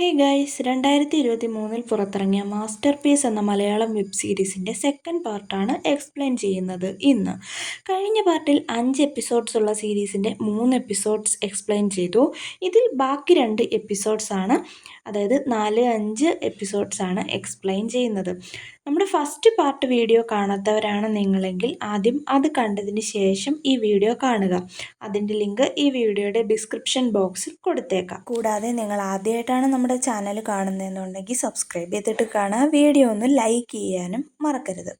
Hey guys രണ്ടായിരത്തി ഇരുപത്തി മൂന്നിൽ പുറത്തിറങ്ങിയ മാസ്റ്റർ പീസ് എന്ന മലയാളം വെബ് സീരീസിന്റെ സെക്കൻഡ് പാർട്ടാണ് എക്സ്പ്ലെയിൻ ചെയ്യുന്നത് ഇന്ന്. കഴിഞ്ഞ പാർട്ടിൽ അഞ്ച് എപ്പിസോഡ്സ് ഉള്ള സീരീസിന്റെ മൂന്ന് എപ്പിസോഡ്സ് എക്സ്പ്ലെയിൻ ചെയ്തു. ഇതിൽ ബാക്കി രണ്ട് എപ്പിസോഡ്സ് ആണ്. അതായത് നാല് അഞ്ച് എപ്പിസോഡ്സ് ആണ് എക്സ്പ്ലെയിൻ ചെയ്യുന്നത്. നമ്മുടെ ഫസ്റ്റ് പാർട്ട് വീഡിയോ കാണാത്തവരാണ് നിങ്ങളെങ്കിൽ ആദ്യം അത് കണ്ടതിന് ശേഷം ഈ വീഡിയോ കാണുക. അതിന്റെ ലിങ്ക് ഈ വീഡിയോയുടെ ഡിസ്ക്രിപ്ഷൻ ബോക്സിൽ കൊടുത്തേക്കാം. കൂടാതെ നിങ്ങൾ ആദ്യമായിട്ടാണ് നമ്മുടെ ചാനൽ കാണുന്നതെന്നുണ്ടെങ്കിൽ സബ്സ്ക്രൈബ് ചെയ്തിട്ട് കാണുക. വീഡിയോ ഒന്ന് ലൈക്ക് ചെയ്യാനും മറക്കരുത്.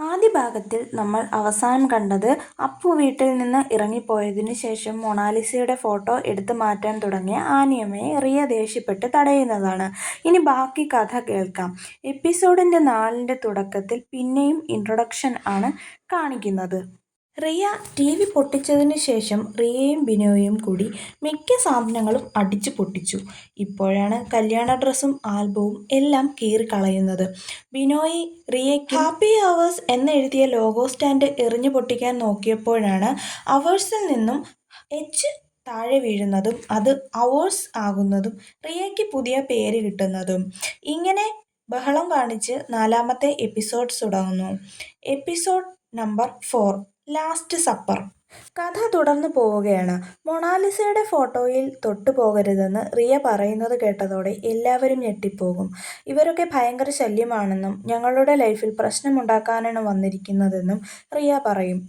ആദ്യ ഭാഗത്തിൽ നമ്മൾ അവസാനം കണ്ടത് അപ്പു വീട്ടിൽ നിന്ന് ഇറങ്ങിപ്പോയതിനു ശേഷം മൊണാലിസയുടെ ഫോട്ടോ എടുത്തു മാറ്റാൻ തുടങ്ങിയ ആനിയമ്മയെ റിയ ദേഷ്യപ്പെട്ട് തടയുന്നതാണ്. ഇനി ബാക്കി കഥ കേൾക്കാം. എപ്പിസോഡിന്റെ നാലിന്റെ തുടക്കത്തിൽ പിന്നെയും ഇൻട്രൊഡക്ഷൻ ആണ് കാണിക്കുന്നത്. റിയ ടി വി പൊട്ടിച്ചതിന് ശേഷം റിയയും ബിനോയും കൂടി മിക്ക സാധനങ്ങളും അടിച്ചു പൊട്ടിച്ചു. ഇപ്പോഴാണ് കല്യാണ ഡ്രസ്സും ആൽബവും എല്ലാം കീറിക്കളയുന്നത് ബിനോയി റിയയ്ക്ക് ഹാപ്പി അവേഴ്സ് എന്നെഴുതിയ ലോഗോ സ്റ്റാൻഡ് എറിഞ്ഞു പൊട്ടിക്കാൻ നോക്കിയപ്പോഴാണ് അവേഴ്സിൽ നിന്നും എച്ച് താഴെ വീഴുന്നതും അത് അവേഴ്സ് ആകുന്നതും റിയയ്ക്ക് പുതിയ പേര് കിട്ടുന്നതും. ഇങ്ങനെ ബഹളം കാണിച്ച് നാലാമത്തെ എപ്പിസോഡ് തുടങ്ങുന്നു. Episode number four. Last supper. കഥ തുടർന്നു പോവുകയാണ്. മൊണാലിസയുടെ ഫോട്ടോയിൽ തൊട്ടു പോകരുതെന്ന് റിയ പറയുന്നത് കേട്ടതോടെ എല്ലാവരും ഞെട്ടിപ്പോകും. ഇവരൊക്കെ ഭയങ്കര ശല്യമാണെന്നും ഞങ്ങളുടെ ലൈഫിൽ പ്രശ്നമുണ്ടാക്കാനാണ് വന്നിരിക്കുന്നതെന്നും റിയ പറയും.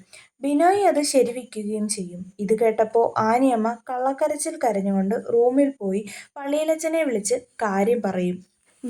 ബിനോയ് അത് ശരിവിക്കുകയും ചെയ്യും. ഇത് കേട്ടപ്പോൾ ആനിയമ്മ കള്ളക്കരച്ചിൽ കരഞ്ഞുകൊണ്ട് റൂമിൽ പോയി പള്ളിയിലച്ചനെ വിളിച്ച് കാര്യം പറയും.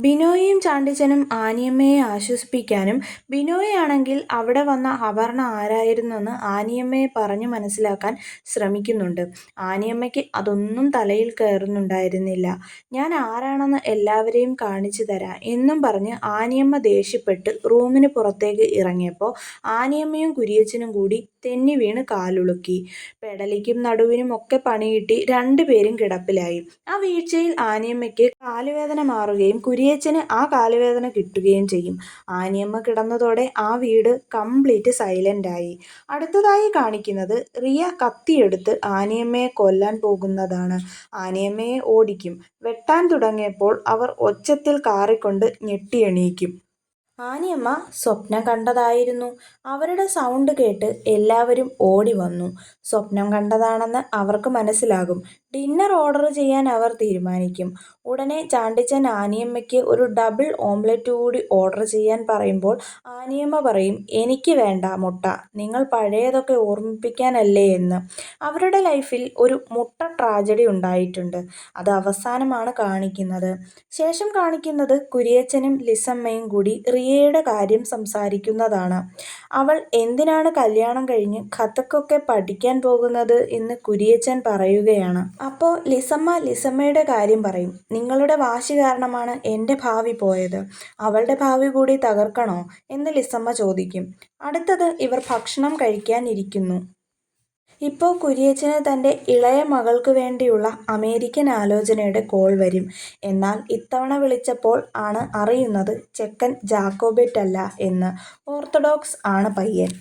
ബിനോയിയും ചാണ്ടിച്ചനും ആനിയമ്മയെ ആശ്വസിപ്പിക്കാനും ബിനോയാണെങ്കിൽ അവിടെ വന്ന അപർണ ആരായിരുന്നെന്ന് ആനിയമ്മയെ പറഞ്ഞു മനസ്സിലാക്കാൻ ശ്രമിക്കുന്നുണ്ട്. ആനിയമ്മയ്ക്ക് അതൊന്നും തലയിൽ കയറുന്നുണ്ടായിരുന്നില്ല. ഞാൻ ആരാണെന്ന് എല്ലാവരെയും കാണിച്ചു തരാം എന്നും പറഞ്ഞ് ആനിയമ്മ ദേഷ്യപ്പെട്ട് റൂമിന് പുറത്തേക്ക് ഇറങ്ങിയപ്പോൾ ആനിയമ്മയും കുരിയച്ചനും കൂടി തെന്നി വീണ് കാലുളുക്കി. പെടലിക്കും നടുവിനും ഒക്കെ പണികിട്ടി രണ്ടുപേരും കിടപ്പിലായി. ആ വീഴ്ചയിൽ ആനിയമ്മയ്ക്ക് കാലുവേദന മാറുകയും കുരിയച്ചന് ആ കാലുവേദന കിട്ടുകയും ചെയ്യും. ആനിയമ്മ കിടന്നതോടെ ആ വീട് കംപ്ലീറ്റ് സൈലന്റ് ആയി. അടുത്തതായി കാണിക്കുന്നത് റിയ കത്തിയെടുത്ത് ആനിയമ്മയെ കൊല്ലാൻ പോകുന്നതാണ്. ആനിയമ്മയെ ഓടിക്കും. വെട്ടാൻ തുടങ്ങിയപ്പോൾ അവർ ഒച്ചത്തിൽ കാറിക്കൊണ്ട് ഞെട്ടിയെണീക്കും ആനിയമ്മ സ്വപ്നം കണ്ടതായിരുന്നു. അവരുടെ സൗണ്ട് കേട്ട് എല്ലാവരും ഓടി വന്നു. സ്വപ്നം കണ്ടതാണെന്ന് അവർക്ക് മനസ്സിലാകും. ഡിന്നർ ഓർഡർ ചെയ്യാൻ അവർ തീരുമാനിക്കും. ഉടനെ ചാണ്ടിച്ചൻ ആനിയമ്മയ്ക്ക് ഒരു ഡബിൾ ഓംലെറ്റ് കൂടി ഓർഡർ ചെയ്യാൻ പറയുമ്പോൾ ആനിയമ്മ പറയും എനിക്ക് വേണ്ട മുട്ട. നിങ്ങൾ പഴയതൊക്കെ ഓർമ്മിപ്പിക്കാനല്ലേ എന്ന്. അവരുടെ ലൈഫിൽ ഒരു മുട്ട ട്രാജഡി ഉണ്ടായിട്ടുണ്ട്. അത് അവസാനമാണ് കാണിക്കുന്നത്. ശേഷം കാണിക്കുന്നത് കുരിയച്ചനും ലിസമ്മയും കൂടി റിയയുടെ കാര്യം സംസാരിക്കുന്നതാണ്. അവൾ എന്തിനാണ് കല്യാണം കഴിഞ്ഞ് കഥക്കൊക്കെ പഠിക്കാൻ പോകുന്നത് എന്ന് കുരിയച്ചൻ പറയുകയാണ്. അപ്പോൾ ലിസമ്മ ലിസമ്മയുടെ കാര്യം പറയും. നിങ്ങളുടെ വാശി കാരണമാണ് എന്റെ ഭാവി പോയത്. അവളുടെ ഭാവി കൂടി തകർക്കണോ എന്ന് ലിസമ്മ ചോദിക്കും. അടുത്തത് ഇവർ ഭക്ഷണം കഴിക്കാനിരിക്കുന്നു. ഇപ്പോൾ കുര്യച്ചന് തന്റെ ഇളയ മകൾക്ക് വേണ്ടിയുള്ള അമേരിക്കൻ ആലോചനയുടെ കോൾ വരും. എന്നാൽ ഇത്തവണ വിളിച്ചപ്പോൾ ആണ് അറിയുന്നത് ചെക്കൻ ജാക്കോബെറ്റ് അല്ല എന്ന്. ഓർത്തഡോക്സ് ആണ് പയ്യൻ.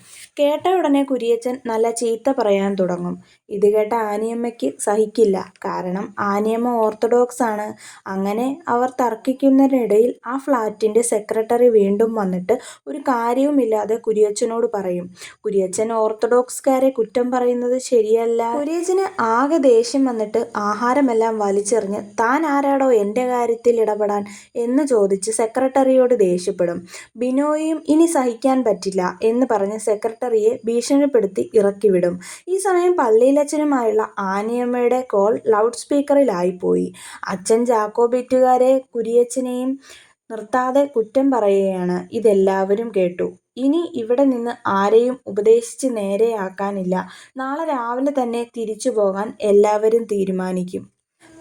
കേട്ട ഉടനെ കുര്യച്ചൻ നല്ല ചീത്ത പറയാൻ തുടങ്ങും. ഇത് കേട്ട ആനിയമ്മയ്ക്ക് സഹിക്കില്ല. കാരണം ആനിയമ്മ ഓർത്തഡോക്സ് ആണ്. അങ്ങനെ അവർ തർക്കിക്കുന്നതിനിടയിൽ ആ ഫ്ലാറ്റിന്റെ സെക്രട്ടറി വീണ്ടും വന്നിട്ട് ഒരു കാര്യവുമില്ലാതെ കുര്യച്ചനോട് പറയും. കുര്യച്ചൻ ഓർത്തഡോക്സ്കാരെ കുറ്റം പറയുന്നത് ശരിയല്ല. കുര്യജിന് ആകെ ദേഷ്യം വന്നിട്ട് ആഹാരമെല്ലാം വലിച്ചെറിഞ്ഞ് താൻ ആരാടോ എന്റെ കാര്യത്തിൽ ഇടപെടാൻ എന്ന് ചോദിച്ച് സെക്രട്ടറിയോട് ദേഷ്യപ്പെടും. ബിനോയും ഇനി സഹിക്കാൻ പറ്റില്ല എന്ന് പറഞ്ഞ് സെക്രട്ടറിയെ ഭീഷണിപ്പെടുത്തി ഇറക്കിവിടും. ഈ സമയം പള്ളിയിലച്ഛനുമായുള്ള ആനിയമ്മയുടെ കോൾ ലൗഡ് സ്പീക്കറിലായിപ്പോയി. അച്ഛൻ ജാക്കോബിറ്റുകാരെ കുരിയച്ചനെയും നിർത്താതെ കുറ്റം പറയുകയാണ്. ഇതെല്ലാവരും കേട്ടു. ഇനി ഇവിടെ നിന്ന് ആരെയും ഉപദേശിച്ച് നേരെയാക്കാനില്ല നാളെ രാവിലെ തന്നെ തിരിച്ചു പോകാൻ എല്ലാവരും തീരുമാനിക്കും.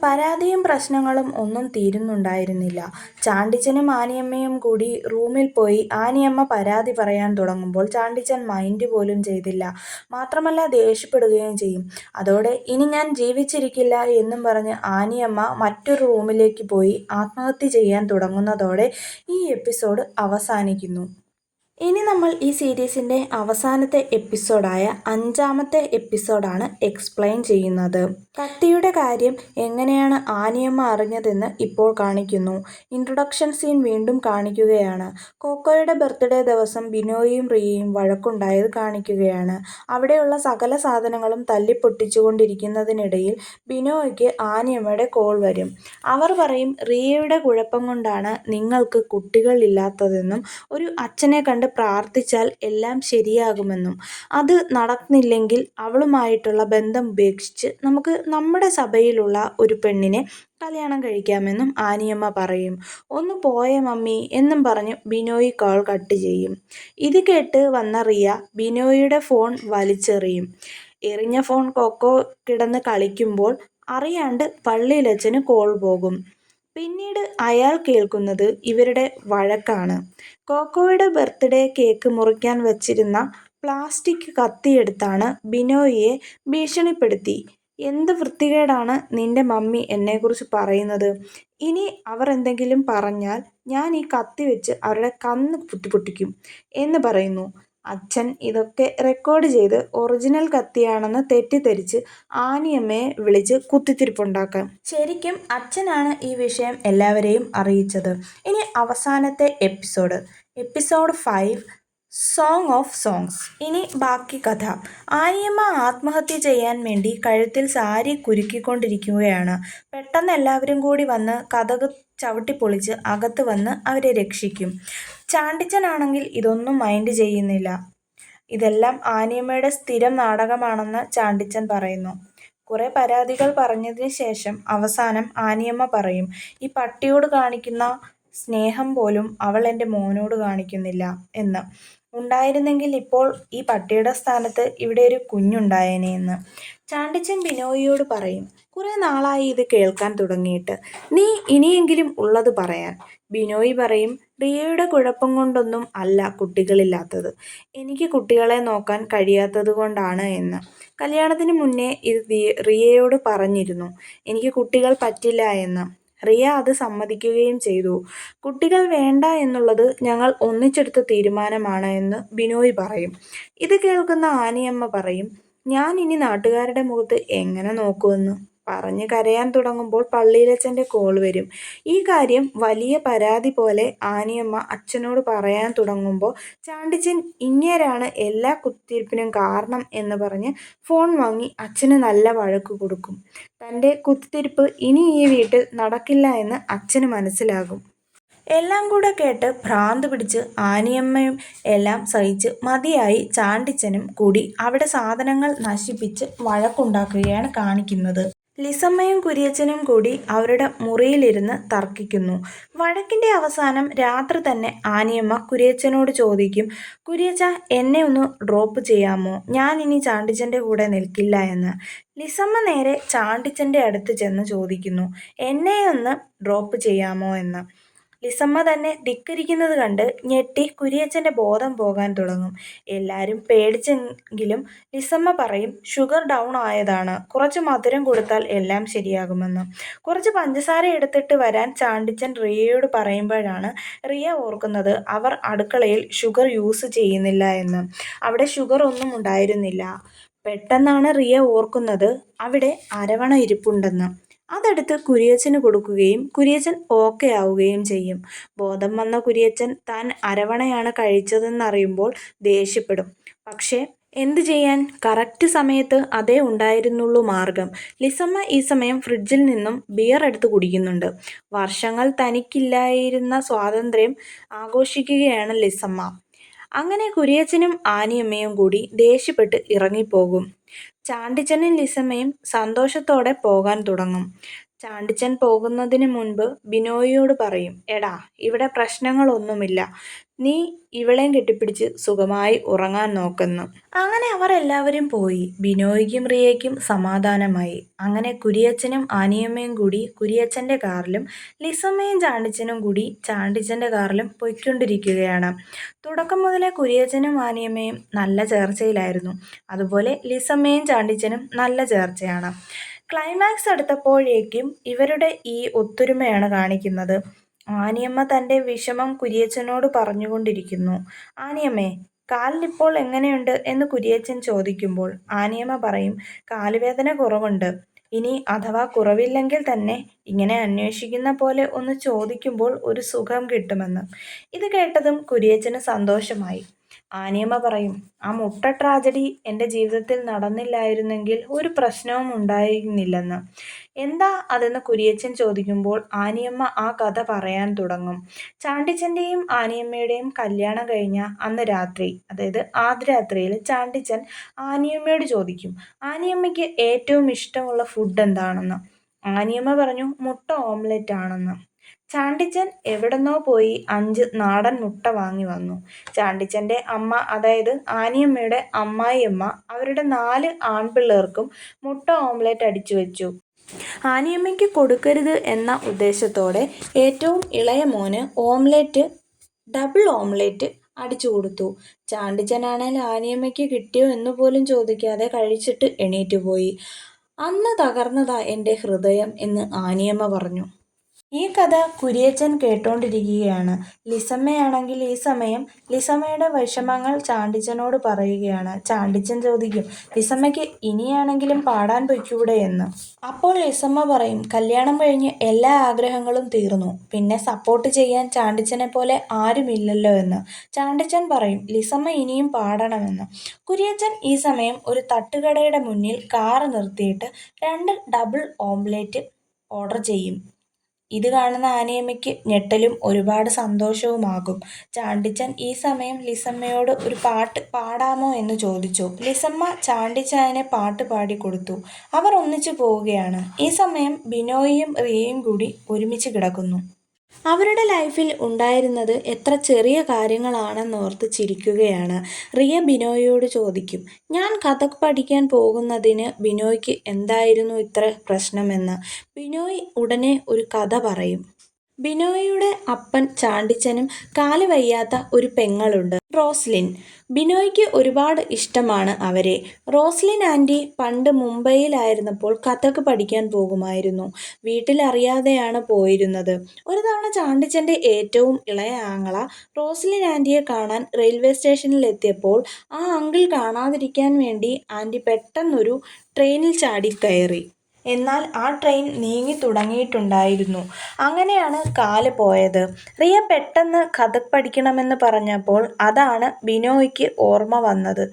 പരാതിയും പ്രശ്നങ്ങളും ഒന്നും തീരുന്നുണ്ടായിരുന്നില്ല. ചാണ്ടിച്ചനും ആനിയമ്മയും കൂടി റൂമിൽ പോയി ആനിയമ്മ പരാതി പറയാൻ തുടങ്ങുമ്പോൾ ചാണ്ടിച്ചൻ മൈൻഡ് പോലും ചെയ്തില്ല. മാത്രമല്ല ദേഷ്യപ്പെടുകയും ചെയ്യും. അതോടെ ഇനി ഞാൻ ജീവിച്ചിരിക്കില്ല എന്നും പറഞ്ഞ് ആനിയമ്മ മറ്റൊരു റൂമിലേക്ക് പോയി ആത്മഹത്യ ചെയ്യാൻ തുടങ്ങുന്നതോടെ ഈ എപ്പിസോഡ് അവസാനിക്കുന്നു. ഇനി നമ്മൾ ഈ സീരീസിന്റെ അവസാനത്തെ എപ്പിസോഡായ അഞ്ചാമത്തെ എപ്പിസോഡാണ് എക്സ്പ്ലെയിൻ ചെയ്യുന്നത്. കത്തിയുടെ കാര്യം എങ്ങനെയാണ് ആനിയമ്മ അറിഞ്ഞതെന്ന് ഇപ്പോൾ കാണിക്കുന്നു. ഇൻട്രൊഡക്ഷൻ സീൻ വീണ്ടും കാണിക്കുകയാണ്. കോക്കോയുടെ ബർത്ത്ഡേ ദിവസം ബിനോയും റിയയും വഴക്കുണ്ടായത് കാണിക്കുകയാണ്. അവിടെയുള്ള സകല സാധനങ്ങളും തല്ലിപ്പൊട്ടിച്ചുകൊണ്ടിരിക്കുന്നതിനിടയിൽ ബിനോയ്ക്ക് ആനിയമ്മയുടെ കോൾ വരും. അവർ പറയും റിയയുടെ കുഴപ്പം കൊണ്ടാണ് നിങ്ങൾക്ക് കുട്ടികളില്ലാത്തതെന്നും ഒരു അച്ഛനെ കണ്ട് പ്രാർത്ഥിച്ചാൽ എല്ലാം ശരിയാകുമെന്നും അത് നടന്നില്ലെങ്കിൽ അവളുമായിട്ടുള്ള ബന്ധം ഉപേക്ഷിച്ച് നമുക്ക് നമ്മുടെ സഭയിലുള്ള ഒരു പെണ്ണിനെ കല്യാണം കഴിക്കാമെന്നും ആനിയമ്മ പറയും. ഒന്ന് പോയ മമ്മി എന്നും പറഞ്ഞ് ബിനോയ് കോൾ കട്ട് ചെയ്യും. ഇത് കേട്ട് വന്ന റിയ ബിനോയിയുടെ ഫോൺ വലിച്ചെറിയും. എറിഞ്ഞ ഫോൺ കൊക്കോ കിടന്ന് കളിക്കുമ്പോൾ അറിയാണ്ട് പള്ളിയിലച്ഛന് കോൾ പോകും. പിന്നീട് അയാൾ കേൾക്കുന്നത് ഇവരുടെ വഴക്കാണ്. കോക്കോയുടെ ബർത്ത്ഡേ കേക്ക് മുറിക്കാൻ വച്ചിരുന്ന പ്ലാസ്റ്റിക് കത്തിയെടുത്താണ് ബിനോയിയെ ഭീഷണിപ്പെടുത്തി. എന്ത് വൃത്തികേടാണ് നിന്റെ മമ്മി എന്നെക്കുറിച്ച് പറയുന്നത്? ഇനി അവർ എന്തെങ്കിലും പറഞ്ഞാൽ ഞാൻ ഈ കത്തി വെച്ച് അവരുടെ കന്ന് കുത്തിപ്പൊട്ടിക്കും എന്ന് പറയുന്നു. അച്ഛൻ ഇതൊക്കെ റെക്കോർഡ് ചെയ്ത് ഒറിജിനൽ കത്തിയാണെന്ന് തെറ്റിദ്ധരിച്ച് ആനിയമ്മയെ വിളിച്ച് കുത്തിത്തിരിപ്പുണ്ടാക്കാം. ശരിക്കും അച്ഛനാണ് ഈ വിഷയം എല്ലാവരെയും അറിയിച്ചത്. ഇനി അവസാനത്തെ episode episode five song of songs ഇനി ബാക്കി കഥ. ആനിയമ്മ ആത്മഹത്യ ചെയ്യാൻ വേണ്ടി കഴുത്തിൽ സാരി കുരുക്കിക്കൊണ്ടിരിക്കുകയാണ്. പെട്ടെന്ന് എല്ലാവരും കൂടി വന്ന് കഥക് ചവിട്ടിപ്പൊളിച്ച് അകത്ത് വന്ന് അവരെ രക്ഷിക്കും. ചാണ്ടിച്ചനാണെങ്കിൽ ഇതൊന്നും മൈൻഡ് ചെയ്യുന്നില്ല. ഇതെല്ലാം ആനിയമ്മയുടെ സ്ഥിരം നാടകമാണെന്ന് ചാണ്ടിച്ചൻ പറയുന്നു. കുറെ പരാതികൾ പറഞ്ഞതിന് ശേഷം അവസാനം ആനിയമ്മ പറയും ഈ പട്ടിയോട് കാണിക്കുന്ന സ്നേഹം പോലും അവൾ എന്റെ മോനോട് കാണിക്കുന്നില്ല എന്ന്. ഉണ്ടായിരുന്നെങ്കിൽ ഇപ്പോൾ ഈ പട്ടിയുടെ സ്ഥാനത്ത് ഇവിടെ ഒരു കുഞ്ഞുണ്ടായേനെ എന്ന്. ചാണ്ടിച്ചൻ ബിനോയിയോട് പറയും കുറെ നാളായി ഇത് കേൾക്കാൻ തുടങ്ങിയിട്ട്. നീ ഇനിയെങ്കിലും ഉള്ളത് പറയാൻ. ബിനോയി പറയും റിയയുടെ കുഴപ്പം കൊണ്ടൊന്നും അല്ല കുട്ടികളില്ലാത്തത്. എനിക്ക് കുട്ടികളെ നോക്കാൻ കഴിയാത്തത് കൊണ്ടാണ് എന്ന്. കല്യാണത്തിന് മുന്നേ ഇത് റിയയോട് പറഞ്ഞിരുന്നു എനിക്ക് കുട്ടികൾ പറ്റില്ല എന്ന്. റിയ അത് സമ്മതിക്കുകയും ചെയ്തു. കുട്ടികൾ വേണ്ട എന്നുള്ളത് ഞങ്ങൾ ഒന്നിച്ചെടുത്ത തീരുമാനമാണ് എന്ന് ബിനോയ് പറയും. ഇത് കേൾക്കുന്ന ആനിയമ്മ പറയും ഞാൻ ഇനി നാട്ടുകാരുടെ മുഖത്ത് എങ്ങനെ നോക്കുമെന്ന്? പറഞ്ഞ് കരയാൻ തുടങ്ങുമ്പോൾ പള്ളിയിലച്ഛന്റെ കോൾ വരും. ഈ കാര്യം വലിയ പരാതി പോലെ ആനിയമ്മ അച്ഛനോട് പറയാൻ തുടങ്ങുമ്പോൾ ചാണ്ടിച്ചൻ ഇങ്ങേരാണ് എല്ലാ കുത്തിരിപ്പിനും കാരണം എന്ന് പറഞ്ഞ് ഫോൺ വാങ്ങി അച്ഛന് നല്ല വഴക്ക് കൊടുക്കും. തന്റെ കുത്തിരിപ്പ് ഇനി ഈ വീട്ടിൽ നടക്കില്ല എന്ന് അച്ഛന് മനസ്സിലാകും. എല്ലാം കൂടെ കേട്ട് ഭ്രാന്ത് പിടിച്ച് ആനിയമ്മയും എല്ലാം സഹിച്ച് മതിയായി ചാണ്ടിച്ചനും കൂടി അവിടെ സാധനങ്ങൾ നശിപ്പിച്ച് വഴക്കുണ്ടാക്കുകയാണ് കാണിക്കുന്നത്. ലിസമ്മയും കുര്യച്ചനും കൂടി അവരുടെ മുറിയിലിരുന്ന് തർക്കിക്കുന്നു. വഴക്കിന്റെ അവസാനം രാത്രി തന്നെ ആനിയമ്മ കുര്യച്ചനോട് ചോദിക്കും കുര്യച്ച എന്നെ ഒന്ന് ഡ്രോപ്പ് ചെയ്യാമോ? ഞാൻ ഇനി ചാണ്ടിച്ചന്റെ കൂടെ നിൽക്കില്ല എന്ന്. ലിസമ്മ നേരെ ചാണ്ടിച്ചന്റെ അടുത്ത് ചെന്ന് ചോദിക്കുന്നു എന്നെ ഒന്ന് ഡ്രോപ്പ് ചെയ്യാമോ എന്ന്. ലിസമ്മ തന്നെ ധിക്കരിക്കുന്നത് കണ്ട് ഞെട്ടി കുരിയച്ചന്റെ ബോധം പോകാൻ തുടങ്ങും. എല്ലാവരും പേടിച്ചെങ്കിലും ലിസമ്മ പറയും ഷുഗർ ഡൗൺ ആയതാണ്. കുറച്ച് മധുരം കൊടുത്താൽ എല്ലാം ശരിയാകുമെന്ന്. കുറച്ച് പഞ്ചസാര എടുത്തിട്ട് വരാൻ ചാണ്ടിച്ചൻ റിയയോട് പറയുമ്പോഴാണ് റിയ ഓർക്കുന്നത് അവർ അടുക്കളയിൽ ഷുഗർ യൂസ് ചെയ്യുന്നില്ല എന്ന്. അവിടെ ഷുഗർ ഒന്നും ഉണ്ടായിരുന്നില്ല. പെട്ടെന്നാണ് റിയ ഓർക്കുന്നത് അവിടെ അരവണ ഇരിപ്പുണ്ടെന്ന്. അതെടുത്ത് കുരിയച്ചന് കൊടുക്കുകയും കുരിയച്ചൻ ഓക്കെ ആവുകയും ചെയ്യും. ബോധം വന്ന കുരിയച്ചൻ താൻ അരവണയാണ് കഴിച്ചതെന്നറിയുമ്പോൾ ദേഷ്യപ്പെടും. പക്ഷേ എന്തു ചെയ്യാൻ? കറക്റ്റ് സമയത്ത് അതേ ഉണ്ടായിരുന്നുള്ളൂ മാർഗം. ലിസമ്മ ഈ സമയം ഫ്രിഡ്ജിൽ നിന്നും ബിയർ എടുത്ത് കുടിക്കുന്നുണ്ട്. വർഷങ്ങൾ തനിക്കില്ലായിരുന്ന സ്വാതന്ത്ര്യം ആഘോഷിക്കുകയാണ് ലിസമ്മ. അങ്ങനെ കുരിയച്ചനും ആനിയമ്മയും കൂടി ദേഷ്യപ്പെട്ട് ഇറങ്ങിപ്പോകും. ചാണ്ടിച്ചനും ലിസമ്മയും സന്തോഷത്തോടെ പോകാൻ തുടങ്ങും. ചാണ്ടിച്ചൻ പോകുന്നതിന് മുൻപ് ബിനോയിയോട് പറയും എടാ ഇവിടെ പ്രശ്നങ്ങളൊന്നുമില്ല. നീ ഇവളെയും കെട്ടിപ്പിടിച്ച് സുഖമായി ഉറങ്ങാൻ നോക്കുന്നു. അങ്ങനെ അവർ എല്ലാവരും പോയി. ബിനോയിക്കും റിയയ്ക്കും സമാധാനമായി. അങ്ങനെ കുരിയച്ചനും ആനിയമ്മയും കൂടി കുരിയച്ചന്റെ കാറിലും ലിസമ്മയും ചാണ്ടിച്ചനും കൂടി ചാണ്ടിച്ചന്റെ കാറിലും പൊയ്ക്കൊണ്ടിരിക്കുകയാണ്. തുടക്കം മുതലേ കുരിയച്ചനും ആനിയമ്മയും നല്ല ചേർച്ചയിലായിരുന്നു. അതുപോലെ ലിസമ്മയും ചാണ്ടിച്ചനും നല്ല ചേർച്ചയാണ്. ക്ലൈമാക്സ് എടുത്തപ്പോഴേക്കും ഇവരുടെ ഈ ഒത്തൊരുമയാണ് കാണിക്കുന്നത് ആനിയമ്മ തന്റെ വിഷമം കുര്യച്ചനോട് പറഞ്ഞുകൊണ്ടിരിക്കുന്നു. "ആനിയമ്മേ, കാലിനിപ്പോൾ എങ്ങനെയുണ്ട്? " എന്ന് കുരിയച്ചൻ ചോദിക്കുമ്പോൾ ആനിയമ്മ പറയും "കാലുവേദന കുറവുണ്ട്. ഇനി അഥവാ കുറവില്ലെങ്കിൽ തന്നെ ഇങ്ങനെ അന്വേഷിക്കുന്ന പോലെ ഒന്ന് ചോദിക്കുമ്പോൾ ഒരു സുഖം കിട്ടുമെന്ന്. " ഇത് കേട്ടതും കുര്യച്ചന് സന്തോഷമായി. ആനിയമ്മ പറയും "ആ മുട്ട ട്രാജഡി എന്റെ ജീവിതത്തിൽ നടന്നില്ലായിരുന്നെങ്കിൽ ഒരു പ്രശ്നവും ഉണ്ടായിരുന്നില്ലെന്ന്. " "എന്താ അതെന്ന് കുര്യച്ചൻ ചോദിക്കുമ്പോൾ ആനിയമ്മ ആ കഥ പറയാൻ തുടങ്ങും. ചാണ്ടിച്ചന്റെയും ആനിയമ്മയുടെയും കല്യാണം കഴിഞ്ഞ അന്ന് രാത്രി അതായത് ആദ്യരാത്രിയിൽ ചാണ്ടിച്ചൻ ആനിയമ്മയോട് ചോദിക്കും ആനിയമ്മയ്ക്ക് ഏറ്റവും ഇഷ്ടമുള്ള ഫുഡ് എന്താണെന്ന്. ആനിയമ്മ പറഞ്ഞു മുട്ട ഓംലെറ്റ് ആണെന്ന്. ചാണ്ടിച്ചൻ എവിടെന്നോ പോയി അഞ്ച് നാടൻ മുട്ട വാങ്ങി വന്നു. ചാണ്ടിച്ചന്റെ അമ്മ അതായത് ആനിയമ്മയുടെ അമ്മായിയമ്മ അവരുടെ നാല് ആൺപിള്ളേർക്കും മുട്ട ഓംലെറ്റ് അടിച്ചുവെച്ചു. ആനിയമ്മയ്ക്ക് കൊടുക്കരുത് എന്ന ഉദ്ദേശത്തോടെ ഏറ്റവും ഇളയ മോന് ഓംലെറ്റ് ഡബിൾ ഓംലെറ്റ് അടിച്ചുകൊടുത്തു. ചാണ്ടിച്ചനാണേൽ ആനിയമ്മയ്ക്ക് കിട്ടിയോ എന്ന് പോലും ചോദിക്കാതെ കഴിച്ചിട്ട് എണീറ്റുപോയി. "അന്ന് തകർന്നതാ എന്റെ ഹൃദയം" എന്ന് ആനിയമ്മ പറഞ്ഞു. ഈ കഥ കുര്യച്ചൻ കേട്ടോണ്ടിരിക്കുകയാണ്. ലിസമ്മയാണെങ്കിൽ ഈ സമയം ലിസമ്മയുടെ വിഷമങ്ങൾ ചാണ്ടിച്ചനോട് പറയുകയാണ്. ചാണ്ടിച്ചൻ ചോദിക്കും "ലിസമ്മയ്ക്ക് ഇനിയാണെങ്കിലും പാടാൻ പൊയ്ക്കൂടെ? " എന്ന്. അപ്പോൾ ലിസമ്മ പറയും "കല്യാണം കഴിഞ്ഞ് എല്ലാ ആഗ്രഹങ്ങളും തീർന്നു. പിന്നെ സപ്പോർട്ട് ചെയ്യാൻ ചാണ്ടിച്ചനെ പോലെ ആരുമില്ലല്ലോ" എന്ന്. ചാണ്ടിച്ചൻ പറയും "ലിസമ്മ ഇനിയും പാടണമെന്ന് കുരിയച്ചൻ ഈ സമയം ഒരു തട്ടുകടയുടെ മുന്നിൽ കാറ് നിർത്തിയിട്ട് രണ്ട് ഡബിൾ ഓംലേറ്റ് ഓർഡർ ചെയ്യും. ഇത് കാണുന്ന ആനിയമ്മയ്ക്ക് ഞെട്ടലും ഒരുപാട് സന്തോഷവുമാകും. ചാണ്ടിച്ചൻ ഈ സമയം ലിസമ്മയോട് ഒരു പാട്ട് പാടാമോ എന്ന് ചോദിച്ചു. ലിസമ്മ ചാണ്ടിച്ചാനെ പാട്ട് പാടിക്കൊടുത്തു. അവർ ഒന്നിച്ചു പോവുകയാണ്. ഈ സമയം ബിനോയിയും റിയയും കൂടി ഒരുമിച്ച് കിടക്കുന്നു. അവരുടെ ലൈഫിൽ ഉണ്ടായിരുന്നത് എത്ര ചെറിയ കാര്യങ്ങളാണെന്നോർത്ത് ചിരിക്കുകയാണ്. റിയ ബിനോയോട് ചോദിക്കും "ഞാൻ കഥക് പഠിക്കാൻ പോകുന്നതിന് ബിനോയ്ക്ക് എന്തായിരുന്നു ഇത്ര പ്രശ്നമെന്ന് " ബിനോയ് ഉടനെ ഒരു കഥ പറയും. ബിനോയിയുടെ അപ്പൻ ചാണ്ടിച്ചനും കാൽ വയ്യാത്ത ഒരു പെങ്ങളുണ്ട് റോസ്ലിൻ. ബിനോയ്ക്ക് ഒരുപാട് ഇഷ്ടമാണ് അവരെ. റോസ്ലിൻ ആന്റി പണ്ട് മുംബൈയിലായിരുന്നപ്പോൾ കഥക് പഠിക്കാൻ പോകുമായിരുന്നു. വീട്ടിലറിയാതെയാണ് പോയിരുന്നത്. ഒരു തവണ ചാണ്ടിച്ചന്റെ ഏറ്റവും ഇളയ ആങ്ങള റോസ്ലിൻ ആന്റിയെ കാണാൻ റെയിൽവേ സ്റ്റേഷനിൽ എത്തിയപ്പോൾ ആ അങ്കിൾ കാണാതിരിക്കാൻ വേണ്ടി ആന്റി പെട്ടെന്നൊരു ട്രെയിനിൽ ചാടിക്കയറി. എന്നാൽ ആ ട്രെയിൻ നീങ്ങി തുടങ്ങിയിട്ടുണ്ടായിരുന്നു അങ്ങനെയാണ് കാൽ പോയത്. റിയ പെട്ടെന്ന് കഥക് പഠിക്കണമെന്ന് പറഞ്ഞപ്പോൾ അതാണ് ബിനോയ്ക്ക് ഓർമ്മ വന്നത്.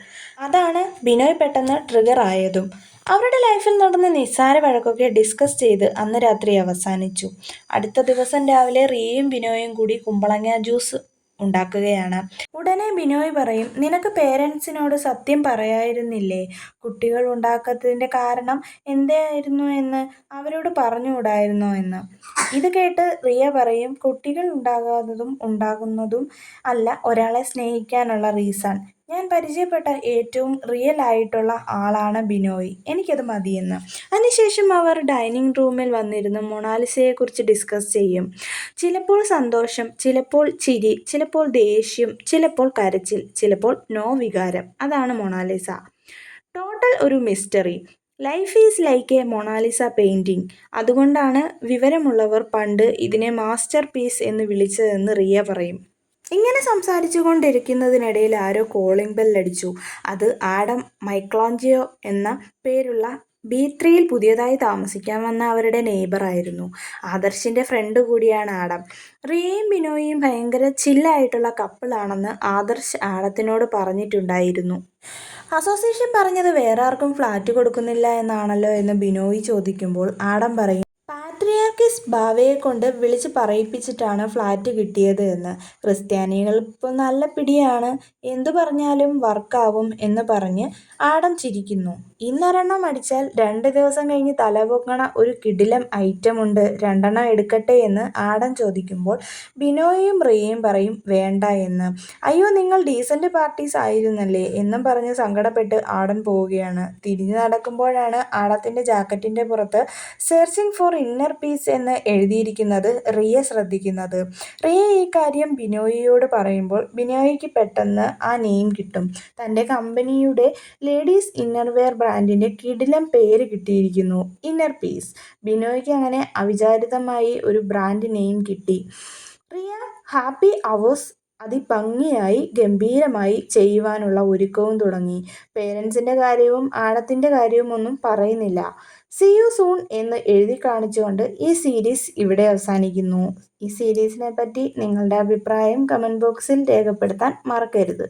അതാണ് ബിനോയ് പെട്ടെന്ന് ട്രിഗർ ആയതും. അവരുടെ ലൈഫിൽ നടന്ന നിസ്സാര വഴക്കൊക്കെ ഡിസ്കസ് ചെയ്ത് അന്ന് രാത്രി അവസാനിച്ചു. അടുത്ത ദിവസം രാവിലെ റിയയും ബിനോയും കൂടി കുമ്പളങ്ങ ജ്യൂസ് ഉണ്ടാക്കുകയാണ്. ഉടനെ ബിനോയ് പറയും "നിനക്ക് പേരൻസിനോട് സത്യം പറയായിരുന്നില്ലേ കുട്ടികൾ ഉണ്ടാക്കാത്തതിന്റെ കാരണം എന്തായിരുന്നു എന്ന്? അവരോട് പറഞ്ഞുകൂടായിരുന്നോ? " എന്ന്. ഇത് കേട്ട് റിയ പറയും "കുട്ടികൾ ഉണ്ടാകാത്തതും ഉണ്ടാകുന്നതും അല്ല ഒരാളെ സ്നേഹിക്കാനുള്ള റീസൺ. ഞാൻ പരിചയപ്പെട്ട ഏറ്റവും റിയൽ ആയിട്ടുള്ള ആളാണ് ബിനോയ്. എനിക്കത് മതിയെന്ന്. അതിനുശേഷം അവർ ഡൈനിങ് റൂമിൽ വന്നിരുന്ന് മൊണാലിസയെക്കുറിച്ച് ഡിസ്കസ് ചെയ്യും. ചിലപ്പോൾ സന്തോഷം, ചിലപ്പോൾ ചിരി, ചിലപ്പോൾ ദേഷ്യം, ചിലപ്പോൾ കരച്ചിൽ, ചിലപ്പോൾ നോ വികാരം. അതാണ് മൊണാലിസ. ടോട്ടൽ ഒരു mystery. Life is like a Mona Lisa painting അതുകൊണ്ടാണ് വിവരമുള്ളവർ പണ്ട് ഇതിനെ മാസ്റ്റർ പീസ് എന്ന് വിളിച്ചതെന്ന് റിയ പറയും. ഇങ്ങനെ സംസാരിച്ചു കൊണ്ടിരിക്കുന്നതിനിടയിൽ ആരോ കോളിംഗ് ബെൽ അടിച്ചു. അത് ആഡം മൈക്ലോഞ്ചിയോ എന്ന പേരുള്ള ബി ത്രീയിൽ പുതിയതായി താമസിക്കാൻ വന്ന അവരുടെ നെയ്ബറായിരുന്നു ആദർശിന്റെ ഫ്രണ്ട് കൂടിയാണ് ആഡം. റിയയും ബിനോയും ഭയങ്കര ചില്ലായിട്ടുള്ള കപ്പിളാണെന്ന് ആദർശ് ആഡത്തിനോട് പറഞ്ഞിട്ടുണ്ടായിരുന്നു. അസോസിയേഷൻ പറഞ്ഞത് വേറെ ആർക്കും ഫ്ലാറ്റ് കൊടുക്കുന്നില്ല എന്നാണല്ലോ എന്ന് ബിനോയി ചോദിക്കുമ്പോൾ ആഡം പറയും "പാട്രിയാർക്കീസ് ബാവയെക്കൊണ്ട് വിളിച്ച് പറയിപ്പിച്ചിട്ടാണ് ഫ്ലാറ്റ് കിട്ടിയത്" എന്ന്. ക്രിസ്ത്യാനികൾ ഇപ്പോൾ നല്ല പിടിയാണ് എന്തു പറഞ്ഞാലും വർക്കാവും എന്ന് പറഞ്ഞ് ആടം ചിരിക്കുന്നു. "ഇന്നൊരെണ്ണം അടിച്ചാൽ രണ്ട് ദിവസം കഴിഞ്ഞ് തലപൊക്കണ ഒരു കിടിലം ഐറ്റം ഉണ്ട് രണ്ടെണ്ണം എടുക്കട്ടെ? " എന്ന് ആഡം ചോദിക്കുമ്പോൾ ബിനോയും റിയയും പറയും "വേണ്ട" എന്ന്. "അയ്യോ നിങ്ങൾ ഡീസന്റ് പാർട്ടീസ് ആയിരുന്നല്ലേ? " എന്നും പറഞ്ഞ് സങ്കടപ്പെട്ട് ആഡം പോവുകയാണ്. തിരിഞ്ഞു നടക്കുമ്പോഴാണ് ആടത്തിന്റെ ജാക്കറ്റിന്റെ പുറത്ത് സെർച്ചിങ് ഫോർ ഇന്നർ പീസ് എന്ന് എഴുതിയിരിക്കുന്നത് റിയ ശ്രദ്ധിക്കുന്നത്. റിയ ഈ കാര്യം ബിനോയിയോട് പറയുമ്പോൾ ബിനോയിക്ക് പെട്ടെന്ന് ആ നെയിം കിട്ടും. തന്റെ കമ്പനിയുടെ ലേഡീസ് ഇന്നർവെയർ ബ്രാൻഡിന്റെ കിടിലം പേര് കിട്ടിയിരിക്കുന്നു. Inner piece. ബിനോയ്ക്ക് അങ്ങനെ അവിചാരിതമായി ഒരു ബ്രാൻഡ് നെയിം കിട്ടി. റിയ ഹാപ്പി അവേഴ്സ് അതിഭംഗിയായി ഗംഭീരമായി ചെയ്യുവാനുള്ള ഒരുക്കവും തുടങ്ങി. പേരൻസിന്റെ കാര്യവും ആണത്തിന്റെ കാര്യവും ഒന്നും പറയുന്നില്ല. സീ യു സൂൺ എന്ന് എഴുതി കാണിച്ചുകൊണ്ട് ഈ സീരീസ് ഇവിടെ അവസാനിക്കുന്നു. ഈ സീരീസിനെ പറ്റി നിങ്ങളുടെ അഭിപ്രായം കമന്റ് ബോക്സിൽ രേഖപ്പെടുത്താൻ മറക്കരുത്.